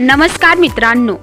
नमस्कार मित्रांनो.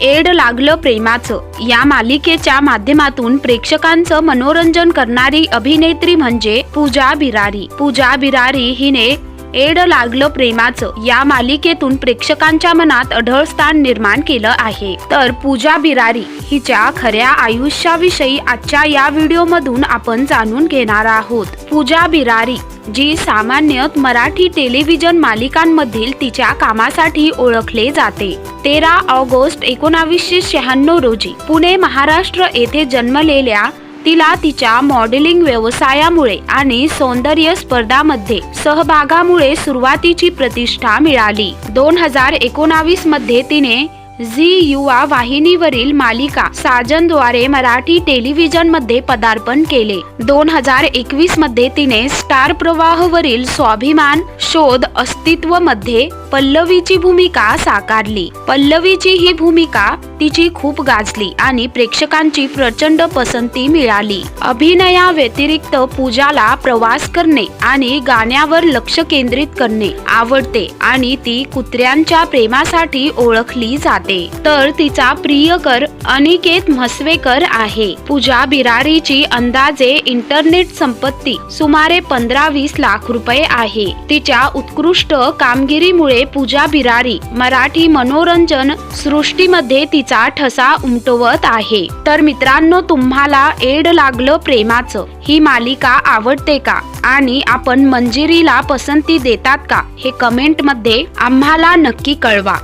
एड लागलं प्रेमाचं. या मालिकेच्या माध्यमातून प्रेक्षकांचं मनोरंजन करणारी अभिनेत्री म्हणजे पूजा बिरारी. पूजा बिरारी हिने एड लागलं प्रेमाचं. या मालिकेतून प्रेक्षकांच्या मनात अढळ स्थान निर्माण केलं आहे. तर पूजा बिरारी हिच्या खऱ्या आयुष्याविषयी आजच्या या व्हिडिओमधून आपण जाणून घेणार आहोत. पूजा बिरारी जी सामान्यतः मराठी टेलिव्हिजन मालिकांमधील तिच्या कामासाठी ओळखले जाते. तेरा ऑगस्ट एकोणावीसशे शहाण्णव रोजी पुणे महाराष्ट्र येथे जन्मलेल्या तिला तिच्या मॉडेलिंग व्यवसायामुळे आणि सौंदर्य स्पर्धामध्ये सहभागामुळे सुरुवातीची प्रतिष्ठा मिळाली. दोन हजार एकोणावीसमध्ये तिने झी युवा वाहिनीवरील मालिका साजनद्वारे मराठी टेलिव्हिजनमध्ये पदार्पण केले. दोन हजार एकवीसमध्ये तिने स्टार प्रवाहवरील स्वाभिमान शोध अस्तित्वमध्ये पल्लवीची भूमिका साकारली. पल्लवीची ही भूमिका तिची खूप गाजली आणि प्रेक्षकांची प्रचंड पसंती मिळाली. अभिनया व्यतिरिक्त पूजाला प्रवास करणे आणि गाण्यावर लक्ष केंद्रित करणे आवडते आणि ती कुत्र्यांच्या प्रेमासाठी ओळखली जाते. तर तिचा प्रियकर अनिकेत म्हसवेकर आहे. पूजा बिरारीची अंदाजे इंटरनेट संपत्ती सुमारे पंधरा वीस लाख रुपये आहे. तिच्या उत्कृष्ट कामगिरीमुळे पूजा बिरारी मराठी मनोरंजन सृष्टीमध्ये तिचा ठसा उमटवत आहे. तर मित्रांनो तुम्हाला एड लागलं प्रेमाचं. ही मालिका आवडते का? आणि आपण मंजिरीला पसंती देतात का? हे कमेंटमध्ये आम्हाला नक्की कळवा.